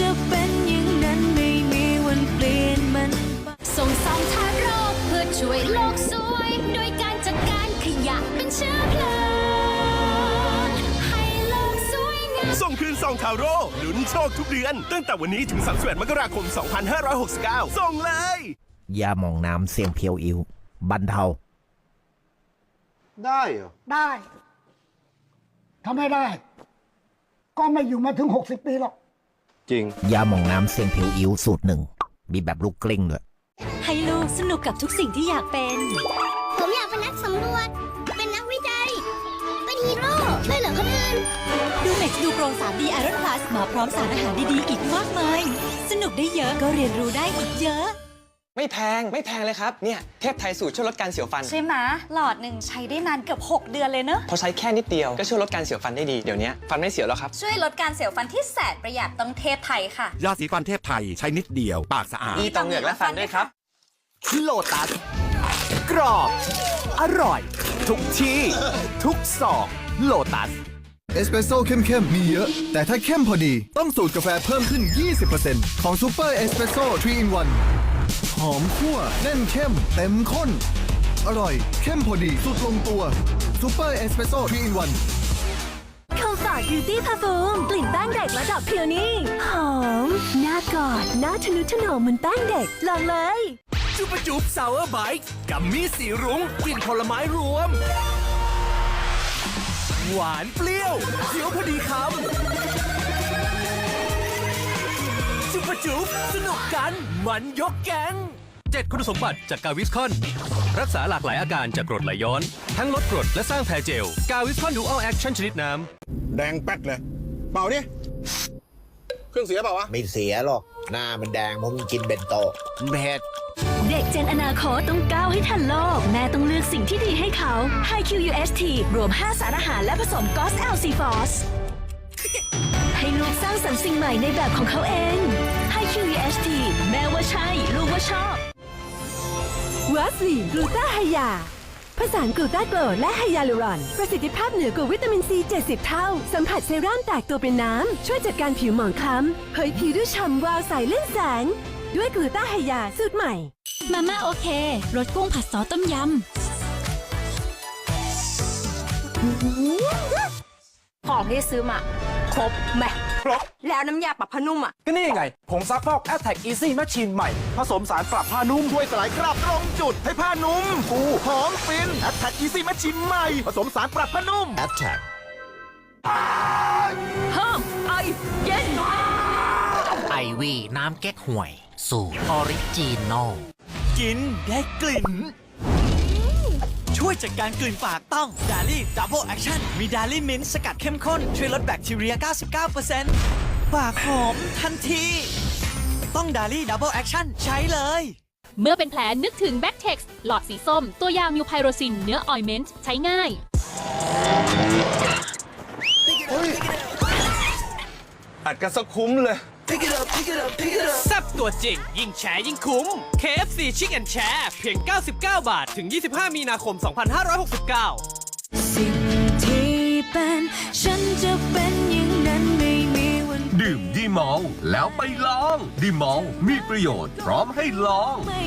จะเป็นอย่างนั้นไม่มีวันเปลี่ยนมันไปส่งสองทางโรคเพื่อช่วยโลกสวย โดยการจัดการขยะเป็นเชื้อเพลิงให้โลกสวยงาม ส่งคืนซองทาโร่ลุ้นโชคทุกเดือน ตั้งแต่วันนี้ถึง31มกราคม 2569 ส่งเลย ยาหมองน้ำเสียงเพียวอิวบรรเทา ได้เหรอ ได้ทำไม่ได้ ก็ไม่อยู่มาถึง 60 ปีหรอก จริง ยาหมองน้ำเสียงเพียวอิวสูตรหนึ่ง มีแบบลูกกลิ้งด้วยให้ลูกสนุกกับทุกสิ่งที่อยากเป็น ผมอยากเป็นนักสำรวจ เป็นนักวิจัย เป็นฮีโร่ ช่วยเหลือคนอื่น ดูเม็กดูโปร 3D Iron Plus มาพร้อมสารอาหารดีๆ อีกมากมาย สนุกได้เยอะก็เรียนรู้ได้อีกเยอะ ไม่แพงไม่แพงเลยครับ เนี่ย เทพไทยสูตรช่วยลดการเสียวฟัน ใช่ไหมหลอดหนึ่งใช้ได้นานเกือบ 6 เดือนเลยเนอะ พอใช้แค่นิดเดียวก็ช่วยลดการเสียวฟันได้ดี เดี๋ยวนี้ฟันไม่เสียวแล้วครับ ช่วยลดการเสียวฟันที่แสนประหยัดต้องเทพไทยค่ะ ยาสีฟันเทพไทยใช้นิดเดียว ปากสะอาดดีต่อเหงือกและฟันด้วยครับโลตัสกรอบ อร่อย ทุกที่ ทุกซอกโลตัสเอสเปรสโซ่เข้มๆ มีเยอะ แต่ถ้าเข้มพอดี ต้องสูตรกาแฟเพิ่มขึ้น 20%ของซูเปอร์เอสเปรสโซ่3 in 1 หอมคั่วแน่นเข้ม เต็มข้น อร่อย เข้มพอดี สุดลงตัวซูเปอร์เอสเปรสโซ่3 in 1คอมฟอร์ตบิวตี้พาฟูมกลิ่นแป้งเด็กระดับพิวนี่หอมน่ากอดน่าทะนุถนอมเหมือนแป้งเด็กลองเลย จุบจุบซาวเวอร์ไบต์กัมมี่สีรุ้งกลิ่นผลไม้รวม หวานเปรี้ยวเขียวพอดีคำ จุบจุบสนุกกันมันยกแก๊ง7คุณสมบัติจากกาวิสคอน รักษาหลากหลายอาการจากกรดไหลย้อน ทั้งลดกรดและสร้างแผลเจล กาวิสคอนดูอัลแอคชั่นชนิดน้ำแดงแป๊ดเลย เป่าดิเครื่องเสียเปล่าวะ ไม่เสียหรอก หน้ามันแดงเพราะมึงกินเบนโตเผ็ดเด็กเจนอนาคตต้องก้าวให้ทันโลก แม่ต้องเลือกสิ่งที่ดีให้เขา High QUST รวม 5 สารอาหารและผสมกอส LC f o s ให้ลูกสร้างสรรค์สิ่งใหม่ในแบบของเขาเอง วัสลีนกลูตาไฮยาผสานกลูตาโกรและไฮยาลูรอน ประสิทธิภาพเหนือกว่าวิตามินซี 70 เท่า สัมผัสเซรั่มแตกตัวเป็นน้ำ ช่วยจัดการผิวหมองคล้ำเผยผิวด้วยฉ่ำวาวใสเล่นแสง ด้วยกลูตาไฮยาสูตรใหม่ มาม่าโอเครสกุ้งผัดซอสต้มยำของที่ซื้อมา ครบแมครบ แล้วน้ำยาปรับผ้านุ่มอะ ก็นี่ไง ผงซักฟอก a t t a c Easy Machine ใหม่ ผสมสารปรับผ้านุ่ม ช่วยสลายคราบตรงจุด ให้ผ้านุ่มฟูหอมฟินแอตแทกอีซี่แมชชีนใหม่ ผสมสารปรับผ้านุ่มแอดแท็กไอวีน้ำแก๊กห่วย สูตรออริจินอลกินได้กลิ่น ช่วยจัดการกลิ่นปากต้องดาลี่ดับเบิลแอคชั่นมีดาลี่มินสกัดเข้มข้น ช่วยลดแบคทีเรีย 99%ปากหอมทันที ต้องดาลี่ดับเบิลแอคชั่นใช้เลย เมื่อเป็นแผลนึกถึงแบ็กเท็กซ์หลอดสีส้ม ตัวยามิวไพโรซิน เนื้อออยเมนต์ใช้ง่าย อัดกันสักคุ้มเลย แซ่บตัวจริง ยิ่งแชร์ยิ่งคุ้ม KFC Chicken Share เพียง 99 บาท ถึง 25 มีนาคม 2569สิ่งที่เป็นฉันจะเป็นอย่างนั้นไม่มีวัน ดื่มดีมอลแล้วไปลอง ดีมอลมีประโยชน์พร้อมให้ลองไม่